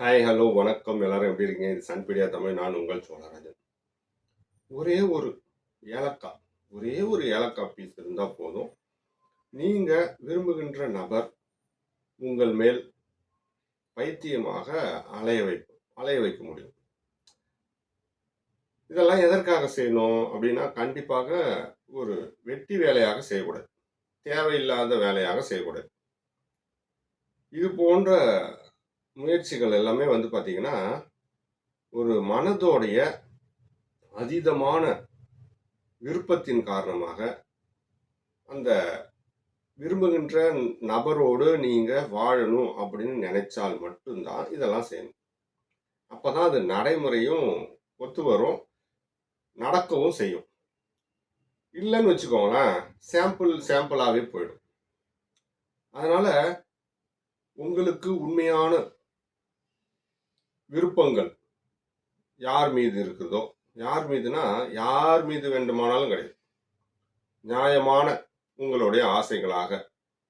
Hi hello வணக்கம். எல்லாரும் எப்படி இருக்கீங்க? இது சன்பீடியா தமிழ். நான் உங்கள் சோழராஜன். ஒரே ஒரு ஏலக்காய் ஒரே ஒரு ஏலக்காய் பீஸ் இருந்தால் போதும். நீங்கள் விரும்புகின்ற நபர் உங்கள் மேல் பைத்தியமாக அலைய வைப்பு அலைய வைக்க முடியும். இதெல்லாம் எதற்காக செய்யணும் அப்படின்னா கண்டிப்பாக ஒரு வெட்டி வேலையாக செய்யக்கூடாது. தேவையில்லாத வேலையாக செய்யக்கூடாது. இது போன்ற முயற்சிகள் எல்லாமே வந்து பார்த்தீங்கன்னா ஒரு மனதோடைய அதீதமான விருப்பத்தின் காரணமாக அந்த விரும்புகின்ற நபரோடு நீங்கள் வாழணும் அப்படின்னு நினைச்சால் மட்டும்தான் இதெல்லாம் செய்யணும். அப்போ தான் அது நடைமுறையும் ஒத்து வரும் நடக்கவும் செய்யும். இல்லைன்னு வச்சுக்கோங்களேன் சாம்பிள் சாம்பிளாகவே போயிடும். அதனால் உங்களுக்கு உண்மையான விருப்பங்கள் யார் மீது இருக்குதோ யார் மீதுனா யார் மீது வேண்டுமானாலும் கிடையாது. நியாயமான உங்களுடைய ஆசைகளாக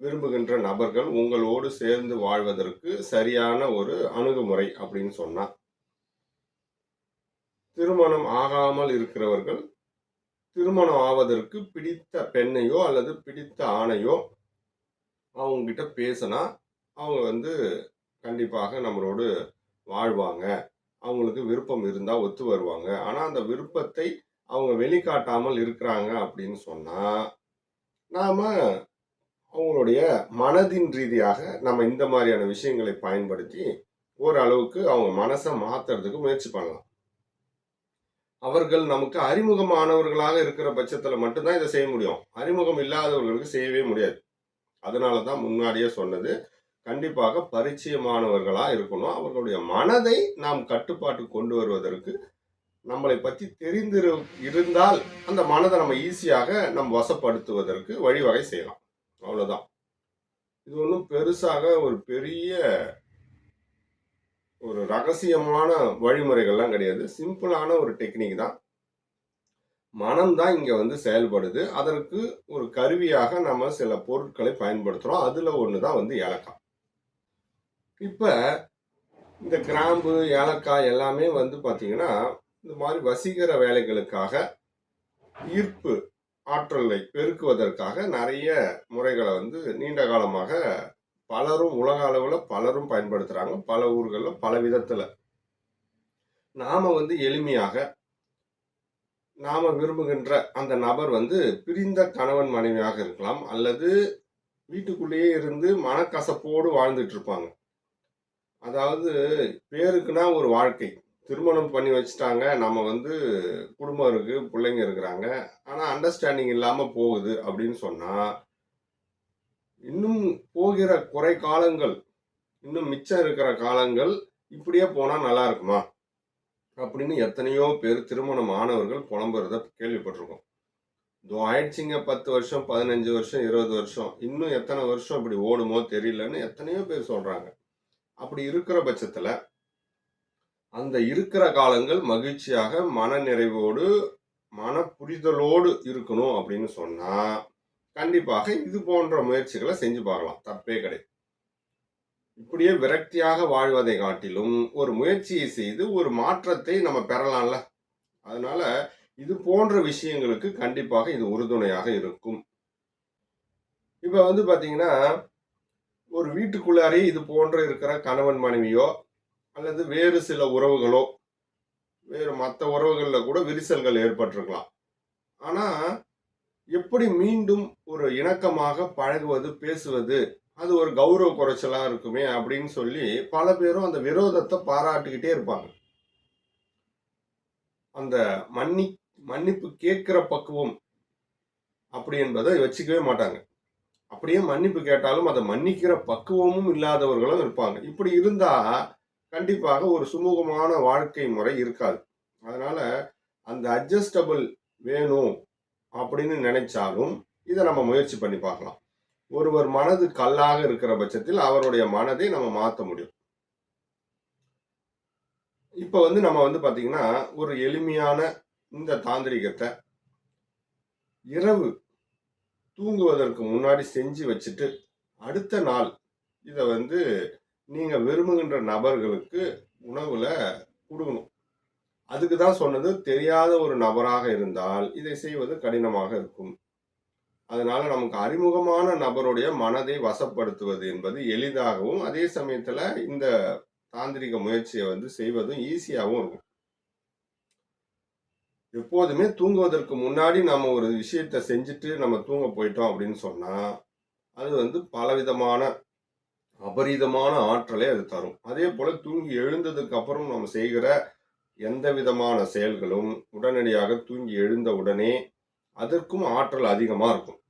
விரும்புகின்ற நபர்கள் உங்களோடு சேர்ந்து வாழ்வதற்கு சரியான ஒரு அணுகுமுறை அப்படின்னு சொன்னா திருமணம் ஆகாமல் இருக்கிறவர்கள் திருமணம் ஆவதற்கு பிடித்த பெண்ணையோ அல்லது பிடித்த ஆணையோ அவங்க கிட்ட பேசினா அவங்க வந்து கண்டிப்பாக நம்மளோடு வாழ்வாங்க. அவங்களுக்கு விருப்பம் இருந்தால் ஒத்து வருவாங்க. ஆனால் அந்த விருப்பத்தை அவங்க வெளிக்காட்டாமல் இருக்கிறாங்க அப்படின்னு சொன்னால் நாம் அவங்களுடைய மனதின் ரீதியாக நம்ம இந்த மாதிரியான விஷயங்களை பயன்படுத்தி ஓரளவுக்கு அவங்க மனசை மாற்றுறதுக்கு முயற்சி பண்ணலாம். அவர்கள் நமக்கு அறிமுகமானவர்களாக இருக்கிற பட்சத்தில் மட்டும்தான் இதை செய்ய முடியும். அறிமுகம் இல்லாதவர்களுக்கு செய்யவே முடியாது. அதனால தான் முன்னாடியே சொன்னது கண்டிப்பாக பரிச்சயமானவர்களா இருக்கணும். அவர்களுடைய மனதை நாம் கட்டுப்பாட்டு கொண்டு வருவதற்கு நம்மளை பற்றி தெரிந்திரு இருந்தால் அந்த மனதை நம்ம ஈஸியாக நம் வசப்படுத்துவதற்கு வழிவகை செய்யலாம். அவ்வளவுதான். இது ஒன்றும் பெருசாக ஒரு பெரிய ஒரு ரகசியமான வழிமுறைகள்லாம் கிடையாது. சிம்பிளான ஒரு டெக்னிக் தான். மனம்தான் இங்கே வந்து செயல்படுது. அதற்கு ஒரு கருவியாக நம்ம சில பொருட்களை பயன்படுத்துகிறோம் அதில் ஒன்று தான் வந்து ஏலக்காய். இப்போ இந்த கிராம்பு ஏலக்காய் எல்லாமே வந்து பார்த்திங்கன்னா இந்த மாதிரி வசீகர வேலைகளுக்காக ஈர்ப்பு ஆற்றலை பெருக்குவதற்காக நிறைய முறைகளை வந்து நீண்ட காலமாக பலரும் உலக அளவில் பலரும் பயன்படுத்துகிறாங்க பல ஊர்களில் பல விதத்தில். நாம் வந்து எளிமையாக நாம் விரும்புகின்ற அந்த நபர் வந்து பிரிந்த கணவன் மனைவியாக இருக்கலாம் அல்லது வீட்டுக்குள்ளேயே இருந்து மனக்கசப்போடு வாழ்ந்துட்டு இருப்பாங்க. அதாவது பேருக்குன்னா ஒரு வாழ்க்கை. திருமணம் பண்ணி வச்சுட்டாங்க நம்ம வந்து குடும்பம் இருக்கு பிள்ளைங்க இருக்கிறாங்க. ஆனால் அண்டர்ஸ்டாண்டிங் இல்லாமல் போகுது அப்படின்னு சொன்னால் இன்னும் போகிற குறை காலங்கள் இன்னும் மிச்சம் இருக்கிற காலங்கள் இப்படியே போனால் நல்லா இருக்குமா? அப்படின்னு எத்தனையோ பேர் திருமணம் ஆனவர்கள் புலம்புறத கேள்விப்பட்டிருக்கோம். இதோ ஆயிடுச்சிங்க பத்து வருஷம் பதினஞ்சு வருஷம் இருபது வருஷம். இன்னும் எத்தனை வருஷம் இப்படி ஓடுமோ தெரியலன்னு எத்தனையோ பேர் சொல்கிறாங்க அப்படி இருக்கிற பட்சத்தில் அந்த இருக்கிற காலங்கள் மகிழ்ச்சியாக மன நிறைவோடு மன புரிதலோடு இருக்கணும் அப்படின்னு சொன்னால் கண்டிப்பாக இது போன்ற முயற்சிகளை செஞ்சு பார்க்கலாம். தப்பே கிடையாது. இப்படியே விரக்தியாக வாழ்வதை காட்டிலும் ஒரு முயற்சியை செய்து ஒரு மாற்றத்தை நம்ம பெறலாம்ல. அதனால இது போன்ற விஷயங்களுக்கு கண்டிப்பாக இது உறுதுணையாக இருக்கும். இப்போ வந்து பார்த்தீங்கன்னா ஒரு வீட்டுக்குள்ளாரே இது போன்ற இருக்கிற கணவன் மனைவியோ அல்லது வேறு சில உறவுகளோ வேறு மற்ற உறவுகளில் கூட விரிசல்கள் ஏற்பட்டிருக்கலாம். ஆனா எப்படி மீண்டும் ஒரு இணக்கமாக பழகுவது பேசுவது அது ஒரு கௌரவ குறைச்சலா இருக்குமே அப்படின்னு சொல்லி பல பேரும் அந்த விரோதத்தை பாராட்டுக்கிட்டே இருப்பாங்க. அந்த மன்னி மன்னிப்பு கேட்கிற பக்குவம் அப்படி என்பதை வச்சுக்கவே மாட்டாங்க. அப்படியே மன்னிப்பு கேட்டாலும் அதை மன்னிக்கிற பக்குவமும் இல்லாதவர்களும் இருப்பாங்க. இப்படி இருந்தா கண்டிப்பாக ஒரு சுமூகமான வாழ்க்கை முறை இருக்காது. அதனால அந்த அட்ஜஸ்டபிள் வேணும் அப்படின்னு நினைச்சாலும் இதை நம்ம முயற்சி பண்ணி பார்க்கலாம். ஒருவர் மனது கல்லாக இருக்கிற பட்சத்தில் அவருடைய மனதை நம்ம மாற்ற முடியும். இப்போ வந்து நம்ம வந்து பார்த்தீங்கன்னா ஒரு எளிமையான இந்த தாந்திரிகத்தை இரவு தூங்குவதற்கு முன்னாடி செஞ்சு வச்சுட்டு அடுத்த நாள் இதை வந்து நீங்கள் விரும்புகின்ற நபர்களுக்கு உணவில் கொடுக்கணும் அதுக்கு தான் சொன்னது, தெரியாத ஒரு நபராக இருந்தால், இதை செய்வது கடினமாக இருக்கும். அதனால நமக்கு அறிமுகமான நபருடைய மனதை வசப்படுத்துவது என்பது எளிதாகவும், அதே சமயத்தில் இந்த தாந்திரிக முயற்சியை வந்து செய்வதும் ஈஸியாகவும் இருக்கும். எப்போதுமே தூங்குவதற்கு முன்னாடி நம்ம ஒரு விஷயத்த செஞ்சுட்டு நம்ம தூங்க போயிட்டோம் அப்படின்னு சொன்னால் அது வந்து பலவிதமான அபரிதமான ஆற்றலை அது தரும். அதே போல் தூங்கி எழுந்ததுக்கு அப்புறம் நம்ம செய்கிற எந்த விதமான செயல்களும் உடனடியாக தூங்கி எழுந்த உடனே அதற்கும் ஆற்றல் அதிகமாக இருக்கும்.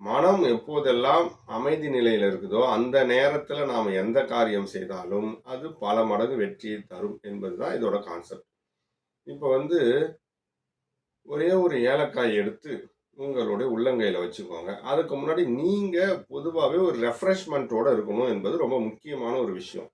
மனம் எப்போதெல்லாம் அமைதி நிலையில் இருக்குதோ, அந்த நேரத்தில் நாம் எந்த காரியம் செய்தாலும், அது பல மடங்கு வெற்றியை தரும் என்பது தான் இதோட கான்செப்ட். இப்போ வந்து ஒரே ஒரு ஏலக்காய் எடுத்து உங்களுடைய உள்ளங்கையில் வச்சுக்கோங்க. அதுக்கு முன்னாடி நீங்கள் பொதுவாகவே ஒரு ரெஃப்ரெஷ்மெண்ட்டோடு இருக்கணும் என்பது ரொம்ப முக்கியமான ஒரு விஷயம்.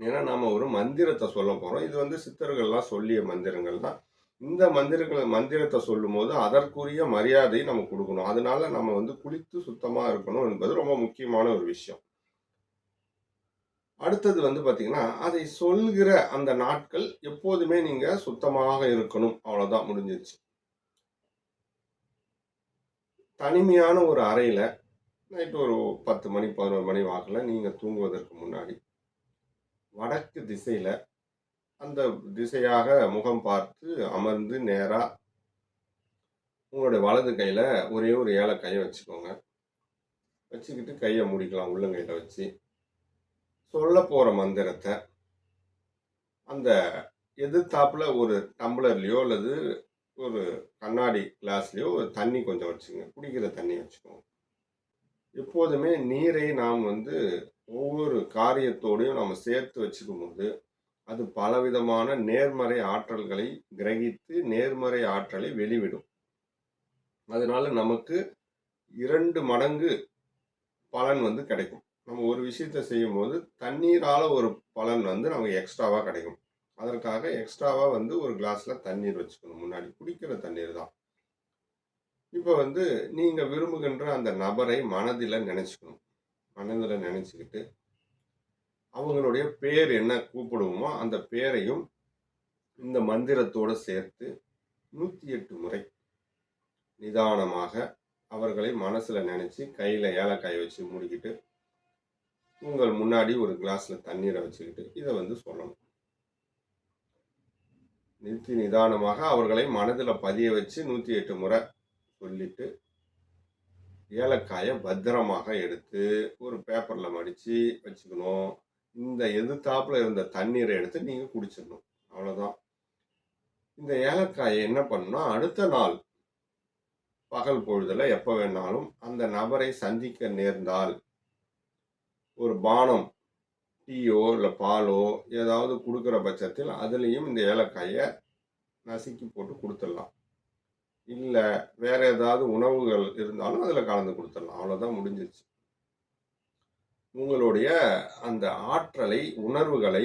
ஏன்னா, நாம் ஒரு மந்திரத்தை சொல்லப் போகிறோம் இது வந்து சித்தர்கள்லாம் சொல்லிய மந்திரங்கள் தான். இந்த மந்திரங்கள் மந்திரத்தை சொல்லும்போது, அதற்குரிய மரியாதையை நம்ம கொடுக்கணும் அதனால நம்ம வந்து குளித்து சுத்தமாக இருக்கணும் என்பது ரொம்ப முக்கியமான ஒரு விஷயம். அடுத்தது வந்து பார்த்தீங்கன்னா அதை சொல்கிற அந்த நாட்கள் எப்போதுமே நீங்கள் சுத்தமாக இருக்கணும். அவ்வளோதான் முடிஞ்சிருச்சு. தனிமையான ஒரு அறையில் நைட் ஒரு 10 மணி, 11 மணி வாக்கில் நீங்கள் தூங்குவதற்கு முன்னாடி, வடக்கு திசையில் அந்த திசையாக முகம் பார்த்து அமர்ந்து நேராக உங்களுடைய வலது கையில் ஒரே ஒரு ஏலக்காய வச்சுக்கோங்க. வச்சுக்கிட்டு கையை முடிக்கலாம் உள்ளங்கையில் வச்சு. சொல்ல போகிற மந்திரத்தை அந்த எதிர்த்தாப்பில் ஒரு டம்ளர்லேயோ அல்லது ஒரு கண்ணாடி கிளாஸ்லேயோ ஒரு தண்ணி கொஞ்சம் வச்சுக்கோங்க குடிக்கிற தண்ணி வச்சுக்கோங்க. எப்போதுமே நீரை நாம் வந்து ஒவ்வொரு காரியத்தோடையும் நம்ம சேர்த்து வச்சுக்கும்போது, அது பலவிதமான நேர்மறை ஆற்றல்களை கிரகித்து, நேர்மறை ஆற்றலை வெளிவிடும். அதனால நமக்கு இரண்டு மடங்கு பலன் வந்து கிடைக்கும். நம்ம ஒரு விஷயத்த செய்யும்போது, தண்ணீரால் ஒரு பலன் வந்து நமக்கு எக்ஸ்ட்ராவாக கிடைக்கும். அதற்காக எக்ஸ்ட்ராவாக வந்து ஒரு கிளாஸில் தண்ணீர் வச்சுக்கணும் முன்னாடி. குடிக்கிற தண்ணீர் தான். இப்போ வந்து நீங்கள் விரும்புகின்ற அந்த நபரை மனதில் நினச்சிக்கணும் மனதில் நினச்சிக்கிட்டு அவங்களுடைய பேர் என்ன கூப்பிடுவோமோ, அந்த பேரையும் இந்த மந்திரத்தோடு சேர்த்து 108 முறை நிதானமாக அவர்களை மனசில் நினச்சி கையில் ஏலக்காய வச்சு மூடிக்கிட்டு, உங்கள் முன்னாடி ஒரு கிளாஸில் தண்ணீரை வச்சுக்கிட்டு, இதை வந்து சொல்லணும். நிறுத்தி நிதானமாக அவர்களை மனதில் பதிய வச்சு 108 முறை சொல்லிட்டு, ஏலக்காயை பத்திரமாக எடுத்து ஒரு பேப்பரில் மடித்து வச்சுக்கணும். இந்த எதிர்த்தாப்பில் இருந்த தண்ணீரை எடுத்து நீங்கள் குடிச்சிடணும். அவ்வளோதான். இந்த ஏலக்காயை என்ன பண்ணும்னா, அடுத்த நாள் பகல் பொழுதில் எப்போ வேணாலும் அந்த நபரை சந்திக்க நேர்ந்தால், ஒரு பானம், டீயோ இல்லை பாலோ ஏதாவது கொடுக்குற பட்சத்தில், அதுலேயும் இந்த ஏலக்காயை நசுக்கி போட்டு கொடுத்துடலாம் இல்லை வேற ஏதாவது உணவுகள் இருந்தாலும் அதில் கலந்து கொடுத்துடலாம் அவ்வளோதான் முடிஞ்சிருச்சு. உங்களுடைய அந்த ஆற்றலை, உணர்வுகளை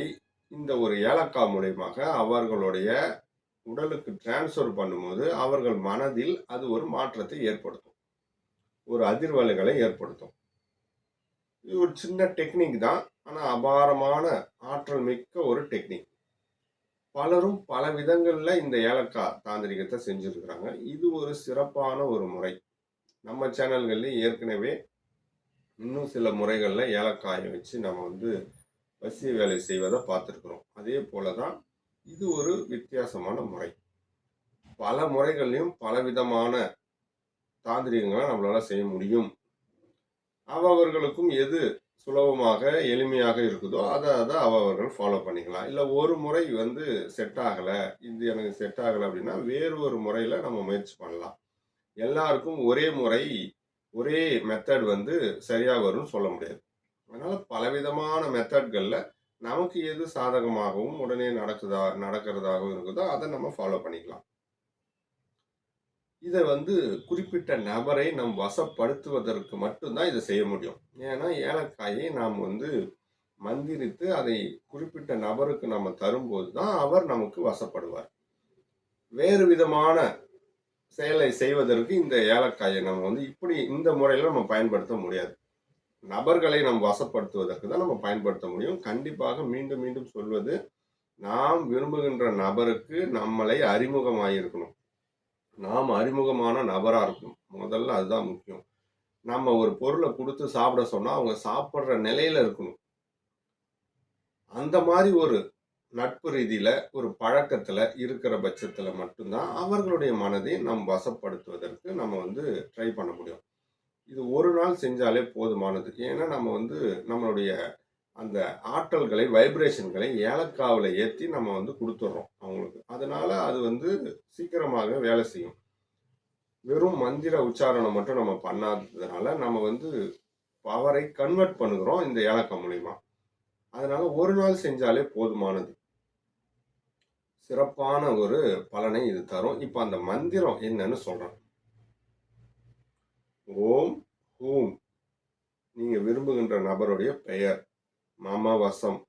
இந்த ஒரு ஏலக்காய் மூலயமாக அவர்களுடைய உடலுக்கு டிரான்ஸ்ஃபர் பண்ணும்போது, அவர்கள் மனதில் அது ஒரு மாற்றத்தை ஏற்படுத்தும். ஒரு அதிர்வலைகளை ஏற்படுத்தும். இது ஒரு சின்ன டெக்னிக் தான். ஆனால் அபாரமான ஆற்றல் மிக்க ஒரு டெக்னிக். பலரும் பல விதங்களில் இந்த ஏலக்காய் தாந்திரிகத்தை செஞ்சுருக்குறாங்க இது ஒரு சிறப்பான ஒரு முறை. நம்ம சேனல்களில் ஏற்கனவே இன்னும் சில முறைகளில் ஏலக்காயை வச்சு நம்ம வந்து வசிய வேலை செய்வதை பார்த்துருக்குறோம் அதே போல தான் இது ஒரு வித்தியாசமான முறை. பல முறைகள்லயும் பலவிதமான தாந்திரிகங்களை நம்மளால் செய்ய முடியும். அவர்களுக்கும் எது சுலபமாக, எளிமையாக இருக்குதோ, அதை அதை அவர்கள் ஃபாலோ பண்ணிக்கலாம். இல்லை ஒரு முறை வந்து செட் ஆகலை இது எனக்கு செட் ஆகலை அப்படின்னா, வேறு ஒரு முறையில் நம்ம முயற்சி பண்ணலாம். எல்லாருக்கும் ஒரே முறை, ஒரே மெத்தட் வந்து சரியாக வரும்னு சொல்ல முடியாது. அதனால் பலவிதமான மெத்தட்களில் நமக்கு எது சாதகமாகவும், உடனே நடக்குதா நடக்கிறதாகவும் இருக்குதோ, அதை நம்ம ஃபாலோ பண்ணிக்கலாம். இதை வந்து குறிப்பிட்ட நபரை நம் வசப்படுத்துவதற்கு மட்டும்தான் இதை செய்ய முடியும். ஏன்னா, ஏலக்காயை நாம் வந்து மந்திரித்து, அதை குறிப்பிட்ட நபருக்கு நம்ம தரும்போது தான் அவர் நமக்கு வசப்படுவார். வேறு விதமான செயலை செய்வதற்கு இந்த ஏலக்காயை நம்ம வந்து இப்படி இந்த முறையில் நம்ம பயன்படுத்த முடியாது. நபர்களை நம் வசப்படுத்துவதற்கு தான் நம்ம பயன்படுத்த முடியும் கண்டிப்பாக மீண்டும் மீண்டும் சொல்வது நாம் விரும்புகின்ற நபருக்கு நம்மளை அறிமுகமாயிருக்கணும் நாம் அறிமுகமான நபராக இருக்கணும். முதல்ல அதுதான் முக்கியம். நம்ம ஒரு பொருளை கொடுத்து சாப்பிட சொன்னால் அவங்க சாப்பிட்ற நிலையில இருக்கணும். அந்த மாதிரி ஒரு நட்பு ரீதியில் ஒரு பழக்கத்தில் இருக்கிற பட்சத்தில் மட்டும்தான் அவர்களுடைய மனதை நம் வசப்படுத்துவதற்கு நம்ம வந்து ட்ரை பண்ண முடியும். இது ஒரு நாள் செஞ்சாலே போதுமானது. ஏன்னா நம்ம வந்து நம்மளுடைய அந்த ஆற்றல்களை வைப்ரேஷன்களை ஏலக்காவில் ஏற்றி நம்ம வந்து கொடுத்துட்றோம் அவங்களுக்கு. அதனால் அது வந்து சீக்கிரமாக வேலை செய்யும். வெறும் மந்திர உச்சாரணம் மட்டும் நம்ம பண்ணாததுனால நம்ம வந்து பவரை கன்வெர்ட் பண்ணுகிறோம் இந்த ஏலக்காய் மூலிமா அதனால் ஒரு நாள் செஞ்சாலே போதுமானது. சிறப்பான ஒரு பலனை இது தரும். இப்போ அந்த மந்திரம் என்னன்னு சொல்கிறேன் ஓம் ஹூம். நீங்கள் விரும்புகின்ற நபருடைய பெயர். மம வசம்.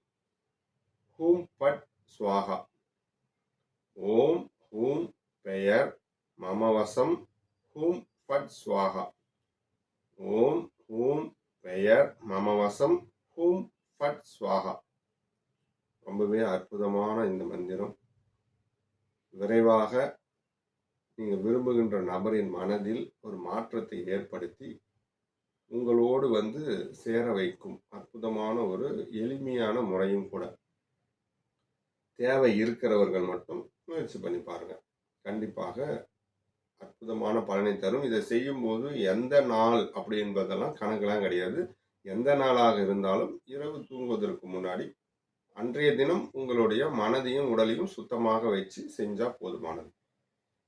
ஹூம் பட் ஸ்வாகா ஓம் ஹூம் பெயர் மம வசம். ஹூம் பட் சுவாகா ஓம் ஹூம் பெயர் மம வசம். ஹூம் பட் ஸ்வாகா ரொம்பவே அற்புதமான இந்த மந்திரம். விரைவாக நீங்கள் விரும்புகின்ற நபரின் மனதில் ஒரு மாற்றத்தை ஏற்படுத்தி உங்களோடு வந்து சேர வைக்கும் அற்புதமான ஒரு எளிமையான முறையும் கூட. தேவை இருக்கிறவர்கள் மட்டும் முயற்சி பண்ணி பாருங்க. கண்டிப்பாக அற்புதமான பலனை தரும். இதை செய்யும்போது எந்த நாள் அப்படி என்பதெல்லாம் கணக்கெல்லாம் கிடையாது. எந்த நாளாக இருந்தாலும் இரவு தூங்குவதற்கு முன்னாடி அன்றைய தினம் உங்களுடைய மனதையும் உடலையும் சுத்தமாக வச்சு செஞ்சால் போதுமானது.